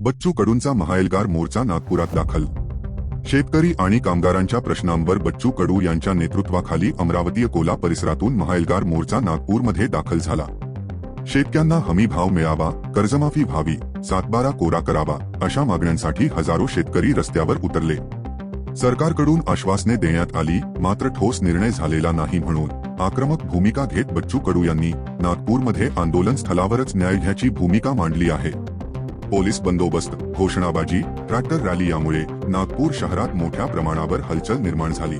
बच्चू कडूंचा महाएलगार मोर्चा नागपुरात दाखल. शेतकरी आणि कामगारांच्या प्रश्नांवर बच्चू कडू यांच्या नेतृत्वाखाली अमरावती अकोला परिसरातून महाएलगार मोर्चा नागपूरमध्ये दाखल झाला. शेतकऱ्यांना हमी भाव मिळावा कर्जमाफी व्हावी सातबारा कोरा करावा अशा मागण्यांसाठी हजारो शेतकरी रस्त्यावर उतरले. सरकारकडून आश्वासने देण्यात आली मात्र ठोस निर्णय झालेला नाही म्हणून आक्रमक भूमिका घेत बच्चू कडू यांनी नागपूरमध्ये आंदोलन स्थलावरच न्याय घ्यायची भूमिका मांडली आहे. पोलीस बंदोबस्त घोषणाबाजी ट्रॅक्टर रॅली यामुळे नागपूर शहरात मोठ्या प्रमाणावर हलचल निर्माण झाली.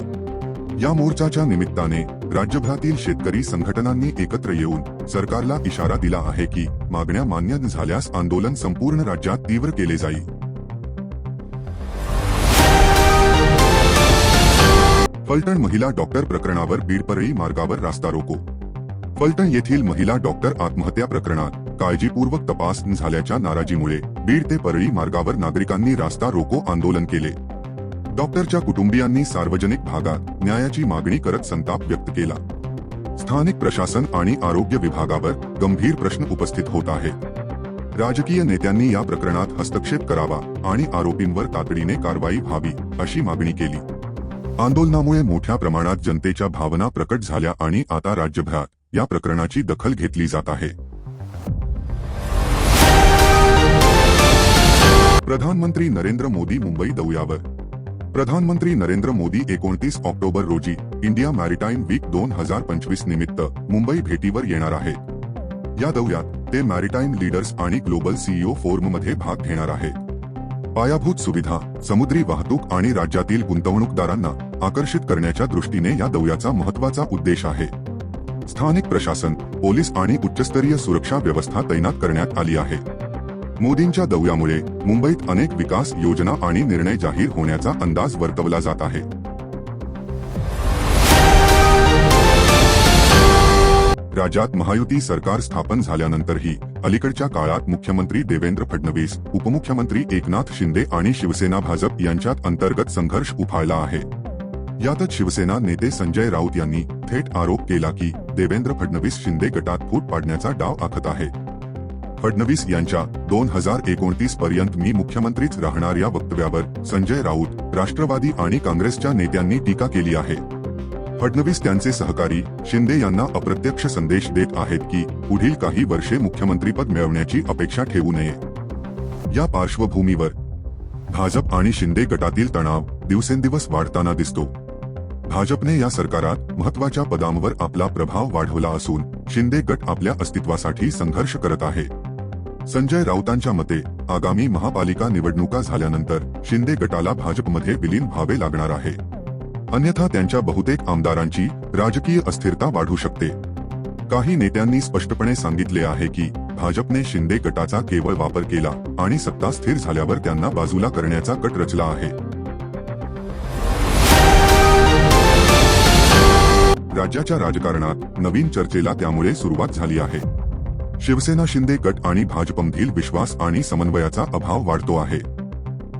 या मोर्चाच्या निमित्ताने राज्यभरातील शेतकरी संघटनांनी एकत्र येऊन सरकारला इशारा दिला आहे की मागण्या मान्य झाल्यास आंदोलन संपूर्ण राज्यात तीव्र केले जाईल. फलटण महिला डॉक्टर प्रकरणावर बीडपरळी मार्गावर रास्ता रोको. फलटण येथील महिला डॉक्टर आत्महत्या प्रकरणात काळजीपूर्वक तपास न झाल्याच्या नाराजीमुळे बीड ते परळी मार्गावर नागरिकांनी रास्ता रोको आंदोलन केले. डॉक्टरच्या कुटुंबियांनी सार्वजनिक भागात न्यायाची मागणी करत संताप व्यक्त केला. स्थानिक प्रशासन आणि आरोग्य विभागावर गंभीर प्रश्न उपस्थित होत आहे. राजकीय नेत्यांनी या प्रकरणात हस्तक्षेप करावा आणि आरोपींवर तातडीने कारवाई व्हावी अशी मागणी केली. आंदोलनामुळे मोठ्या प्रमाणात जनतेच्या भावना प्रकट झाल्या आणि आता राज्यभरात या प्रकरणाची दखल घेतली जात आहे. प्रधानमंत्री नरेंद्र मोदी मुंबई दौऱ्यावर प्रधानमंत्री नरेंद्र मोदी एकोणतीस ऑक्टोबर रोजी इंडिया मॅरिटाईम वीक दोन हजार पंचवीस निमित्त मुंबई भेटीवर येणार आहेत. या दौऱ्यात ते मॅरिटाईम लीडर्स आणि ग्लोबल सीईओ फोरममध्ये भाग घेणार आहेत. पायाभूत सुविधा समुद्री वाहतूक आणि राज्यातील गुंतवणूकदारांना आकर्षित करण्याच्या दृष्टीने या दौऱ्याचा महत्त्वाचा उद्देश आहे. स्थानिक प्रशासन पोलीस आणि उच्चस्तरीय सुरक्षा व्यवस्था तैनात करण्यात आली आहे. मोदींच्या दौऱ्यामुळे मुंबईत अनेक विकास योजना आणि निर्णय जाहीर होण्याचा अंदाज वर्तवला जात आहे. राज्यात महायुती सरकार स्थापन झाल्यानंतरही अलीकडच्या काळात मुख्यमंत्री देवेंद्र फडणवीस उपमुख्यमंत्री एकनाथ शिंदे आणि शिवसेना भाजप यांच्यात अंतर्गत संघर्ष उफाळला आहे. यातच शिवसेना नेते संजय राऊत यांनी थेट आरोप केला की देवेंद्र फडणवीस शिंदे गटात फूट पाडण्याचा डाव आखत आहेत फडणवीस यांच्या दोन हजार एकोणतीस पर्यंत मी मुख्यमंत्रीच राहणार या वक्तव्यावर संजय राऊत राष्ट्रवादी आणि काँग्रेसच्या नेत्यांनी टीका केली आहे. फडणवीस त्यांचे सहकारी शिंदे यांना अप्रत्यक्ष संदेश देत आहेत की पुढील काही वर्षे मुख्यमंत्रीपद मिळवण्याची अपेक्षा ठेवू नये. या पार्श्वभूमीवर भाजप आणि शिंदे गटातील तणाव दिवसेंदिवस वाढताना दिसतो. भाजपने या सरकारात महत्त्वाच्या पदांवर आपला प्रभाव वाढवला असून शिंदे गट आपल्या अस्तित्वासाठी संघर्ष करत आहे. संजय राऊतांच्या मते आगामी महापालिका निवडणुका झाल्यानंतर शिंदे गटाला भाजपमध्ये विलीन व्हावे लागणार आहे. अन्यथा त्यांच्या बहुतेक आमदारांची राजकीय अस्थिरता वाढू शकते. काही नेत्यांनी स्पष्टपणे सांगितले आहे की भाजपने शिंदे गटाचा केवळ वापर केला आणि सत्ता स्थिर झाल्यावर त्यांना बाजूला करण्याचा कट रचला आहे. राज्याच्या राजकारणात नवीन चर्चेला त्यामुळे सुरुवात झाली आहे. शिवसेना शिंदे गट आणि भाजपमधील विश्वास आणि समन्वयाचा अभाव वाढतो आहे.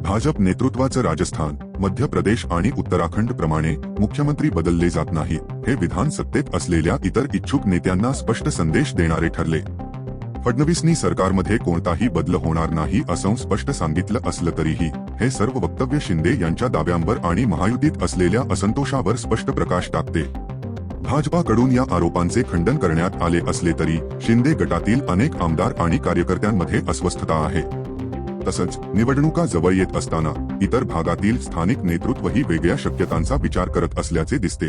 भाजप नेतृत्वाचं राजस्थान मध्य प्रदेश आणि उत्तराखंड प्रमाणे मुख्यमंत्री बदलले जात नाही हे विधान सत्तेत असलेल्या इतर इच्छुक नेत्यांना स्पष्ट संदेश देणारे ठरले. फडणवीसनी सरकारमध्ये कोणताही बदल होणार नाही असं स्पष्ट सांगितलं असलं तरीही हे सर्व वक्तव्य शिंदे यांच्या दाव्यांवर आणि महायुतीत असलेल्या असंतोषावर स्पष्ट प्रकाश टाकते. भाजपाकडून या आरोपांचे खंडन करण्यात आले असले तरी शिंदे गटातील अनेक आमदार आणि कार्यकर्त्यांमध्ये अस्वस्थता आहे. तसंच निवडणुका जवळ येत असताना इतर भागातील स्थानिक नेतृत्वही वेगळ्या शक्यतांचा विचार करत असल्याचे दिसते.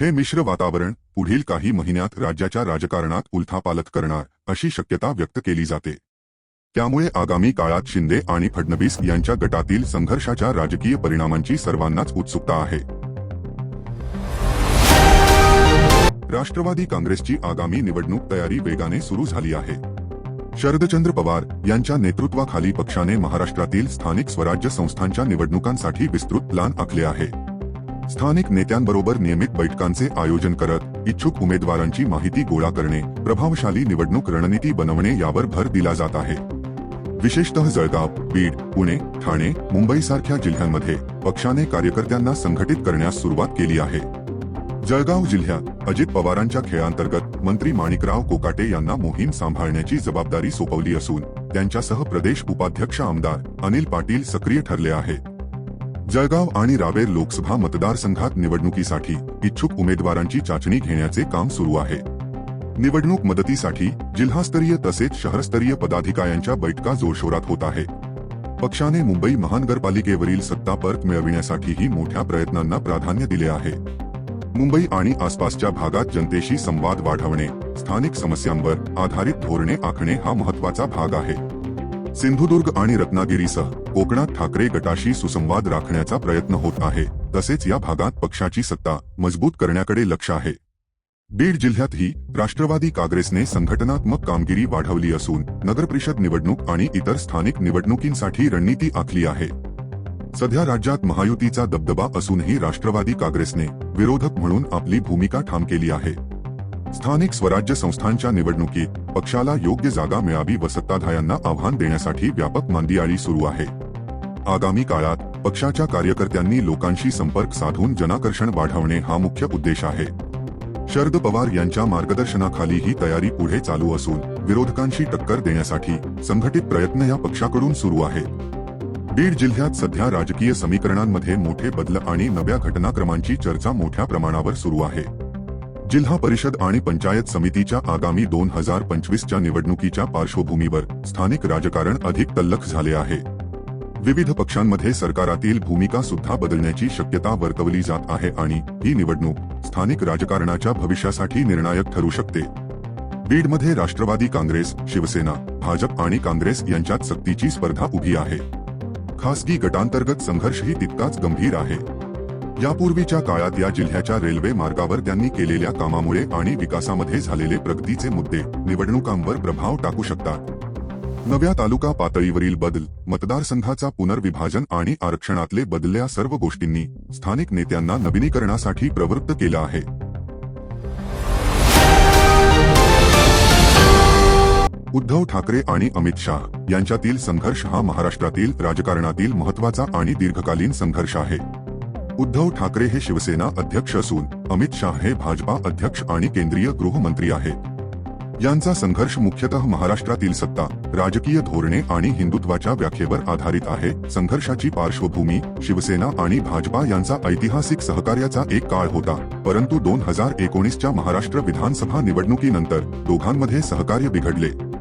हे मिश्र वातावरण पुढील काही महिन्यात राज्याच्या राजकारणात उलथापालथ करणार अशी शक्यता व्यक्त केली जाते. त्यामुळे आगामी काळात शिंदे आणि फडणवीस यांच्या गटातील संघर्षाच्या राजकीय परिणामांची सर्वांनाच उत्सुकता आहे. राष्ट्रवादी काँग्रेसची आगामी निवडणूक तयारी वेगाने सुरू झाली आहे. शरदचंद्र पवार यांच्या नेतृत्वाखाली पक्षाने महाराष्ट्रातील स्थानिक स्वराज्य संस्थांच्या निवडणुकांसाठी विस्तृत प्लान आखले आहे. स्थानिक नेत्यांबरोबर नियमित बैठकांचे आयोजन करत इच्छुक उमेदवारांची माहिती गोळा करणे प्रभावशाली निवडणूक रणनीती बनवणे यावर भर दिला जात आहे. विशेषतः जळगाव बीड पुणे ठाणे मुंबईसारख्या जिल्ह्यांमध्ये पक्षाने कार्यकर्त्यांना संघटित करण्यास सुरुवात केली आहे. जळगाव जिल्ह्यात अजित पवारांच्या खेळांतर्गत मंत्री माणिकराव कोकाटे यांना मोहीम सांभाळण्याची जबाबदारी सोपवली असून त्यांच्यासह प्रदेश उपाध्यक्ष आमदार अनिल पाटील सक्रिय ठरले आहेत. जळगाव आणि रावेर लोकसभा मतदारसंघात निवडणुकीसाठी इच्छुक उमेदवारांची चाचणी घेण्याचे काम सुरू आहे. निवडणूक मदतीसाठी जिल्हास्तरीय तसेच शहरस्तरीय पदाधिकाऱ्यांच्या बैठका जोरशोरात होत आहे पक्षाने मुंबई महानगरपालिकेवरील सत्ता परत मिळविण्यासाठीही मोठ्या प्रयत्नांना प्राधान्य दिले आहे. मुंबई आणि आसपासच्या भागात जनतेशी संवाद वाढवणे स्थानिक समस्यांवर आधारित धोरणे आखणे हा महत्त्वाचा भाग आहे. सिंधुदुर्ग आणि रत्नागिरीसह कोकणात ठाकरे गटाशी सुसंवाद राखण्याचा प्रयत्न होत आहे तसेच या भागात पक्षाची सत्ता मजबूत करण्याकडे लक्ष आहे. बीड जिल्ह्यातही राष्ट्रवादी काँग्रेसने संघटनात्मक कामगिरी वाढवली असून नगरपरिषद निवडणूक आणि इतर स्थानिक निवडणुकींसाठी रणनीती आखली आहे. सध्या राज्यात महायुतीचा दबदबा असूनही राष्ट्रवादी काँग्रेसने विरोधक म्हणून आपली भूमिका ठाम केली आहे. स्थानिक स्वराज्य संस्थांच्या निवडणुकीत पक्षाला योग्य जागा मिळावी व सत्ताधाऱ्यांना आव्हान देण्यासाठी व्यापक मांदियाळी सुरू आहे. आगामी काळात पक्षाच्या कार्यकर्त्यांनी लोकांशी संपर्क साधून जनाकर्षण वाढवणे हा मुख्य उद्देश आहे. शरद पवार यांच्या मार्गदर्शनाखाली ही तयारी पुढे चालू असून विरोधकांशी टक्कर देण्यासाठी संघटित प्रयत्न या पक्षाकडून सुरू आहेत. बीड जिल्ह्यात सध्या राजकीय समीकरणांमध्ये मोठे बदल आणि नव्या घटनाक्रमांची चर्चा मोठ्या प्रमाणावर सुरू आहे. जिल्हा परिषद आणि पंचायत समितीच्या आगामी दोन हजार पंचवीसच्या निवडणुकीच्या पार्श्वभूमीवर स्थानिक राजकारण अधिक तल्लख झाले आहे. विविध पक्षांमध्ये सरकारातील भूमिका सुद्धा बदलण्याची शक्यता वर्तवली जात आहे आणि ही निवडणूक स्थानिक राजकारणाच्या भविष्यासाठी निर्णायक ठरू शकते. बीडमध्ये राष्ट्रवादी काँग्रेस शिवसेना भाजप आणि काँग्रेस यांच्यात सक्तीची स्पर्धा उभी आहे. खासगी गटांतर्गत संघर्षही तितकाच गंभीर आहे. यापूर्वीच्या काळात या जिल्ह्याच्या रेल्वे मार्गावर त्यांनी केलेल्या कामामुळे आणि विकासामध्ये झालेले प्रगतीचे मुद्दे निवडणुकांवर प्रभाव टाकू शकतात. नव्या तालुका पातळीवरील बदल मतदारसंघाचा पुनर्विभाजन आणि आरक्षणातले बदलल्या सर्व गोष्टींनी स्थानिक नेत्यांना नवीनीकरणासाठी प्रवृत्त केलं आहे. उद्धव ठाकरे आणि अमित शाह यांच्यातील संघर्ष हा महाराष्ट्रातील राजकारणातील महत्त्वाचा आणि दीर्घकालीन संघर्ष आहे. उद्धव ठाकरे हे शिवसेना अध्यक्ष असून अमित शाह हे भाजपा अध्यक्ष आणि केंद्रीय गृहमंत्री आहेत. यांचा संघर्ष मुख्यतः महाराष्ट्रातील सत्ता राजकीय धोरणे आणि हिंदुत्वाच्या व्याख्येवर आधारित आहे. संघर्षाची पार्श्वभूमी शिवसेना आणि भाजपा यांचा ऐतिहासिक सहकार्याचा एक काळ होता परंतु दोन हजार एकोणीसच्या महाराष्ट्र विधानसभा निवडणुकीनंतर दोघांमध्ये सहकार्य बिघडले.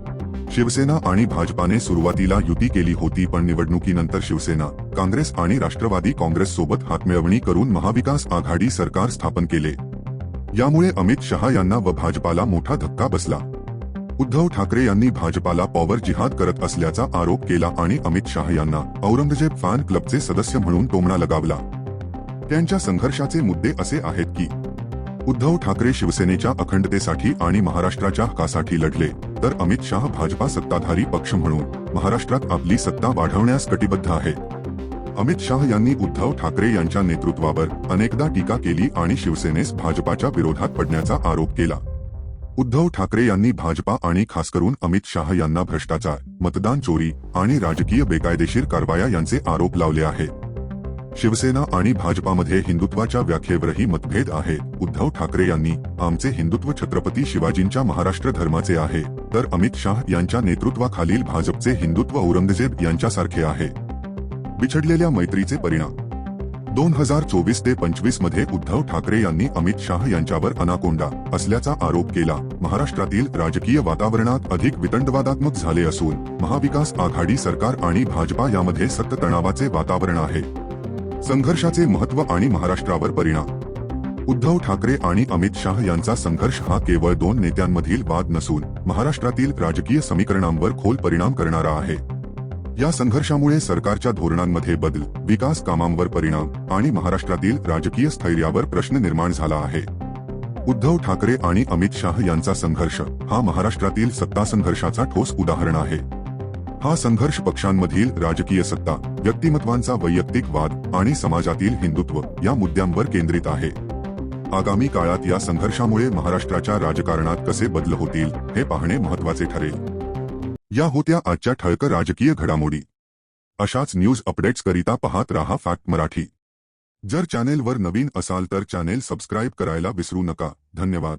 शिवसेना आणि भाजपाने सुरुवातीला युती केली होती पण निवडणुकीनंतर शिवसेना काँग्रेस आणि राष्ट्रवादी काँग्रेस सोबत हातमिळवणी करून महाविकास आघाडी सरकार स्थापन केले. यामुळे अमित शहा यांना व भाजपाला मोठा धक्का बसला. उद्धव ठाकरे यांनी भाजपाला पॉवर जिहाद करत असल्याचा आरोप केला आणि अमित शहा यांना औरंगजेब फॅन क्लबचे सदस्य म्हणून टोमणा लगावला. त्यांच्या संघर्षाचे मुद्दे असे आहेत की उद्धव ठाकरे शिवसेनेच्या अखंडतेसाठी आणि महाराष्ट्राच्या हकासाठी लढले तर अमित शाह भाजपा सत्ताधारी पक्ष म्हणून महाराष्ट्रात आपली सत्ता वाढवण्यास कटिबद्ध आहे. अमित शाह यांनी उद्धव ठाकरे यांच्या नेतृत्वावर अनेकदा टीका केली आणि शिवसेनेस भाजपाच्या विरोधात पडण्याचा आरोप केला. उद्धव ठाकरे यांनी भाजपा आणि खास करून अमित शाह यांना भ्रष्टाचार मतदान चोरी आणि राजकीय बेकायदेशीर कारवाया यांचे आरोप लावले आहेत. शिवसेना आणि भाजपामध्ये हिंदुत्वाच्या व्याख्येवरही मतभेद आहे. उद्धव ठाकरे यांनी आमचे हिंदुत्व छत्रपती शिवाजींच्या महाराष्ट्र धर्माचे आहे. तर अमित शाह यांच्या नेतृत्वाखालील भाजपचे हिंदुत्व औरंगजेब यांच्यासारखे आहे. बिछडलेल्या मैत्रीचे परिणाम. दोन हजार चोवीस ते पंचवीसमध्ये उद्धव ठाकरे यांनी अमित शाह यांच्यावर अनाकोंडा असल्याचा आरोप केला. महाराष्ट्रातील राजकीय वातावरणात अधिक वितंडवादात्मक झाले असून महाविकास आघाडी सरकार आणि भाजपा यामध्ये सत्त तणावाचे वातावरण आहे. संघर्षाचे महत्त्व आणि महाराष्ट्रावर परिणाम. उद्धव ठाकरे आणि अमित शाह यांचा संघर्ष हा केवळ दोन नेत्यांमधील वाद नसून महाराष्ट्रातील राजकीय समीकरणांवर खोल परिणाम करणारा आहे. या संघर्षामुळे सरकारच्या धोरणांमध्ये बदल विकास कामांवर परिणाम आणि महाराष्ट्रातील राजकीय स्थैर्यावर प्रश्न निर्माण झाला आहे. उद्धव ठाकरे आणि अमित शाह यांचा संघर्ष हा महाराष्ट्रातील सत्ता संघर्षाचा ठोस उदाहरण आहे. हा संघर्ष पक्षांमधील राजकीय सत्ता व्यक्तिमत्वांचा वैयक्तिक वाद आणि समाजातील हिंदुत्व या मुद्द्यांवर केंद्रित आहे. आगामी काळात या संघर्षामुळे महाराष्ट्राच्या राजकारणात कसे बदल होतील हे पाहणे महत्त्वाचे ठरेल. या होत्या आजच्या ठळक राजकीय घडामोडी. अशाच न्यूज अपडेट्स करिता पाहत रहा फॅक्ट मराठी. जर चॅनेलवर नवीन असाल तर चॅनेल सबस्क्राईब करायला विसरू नका. धन्यवाद.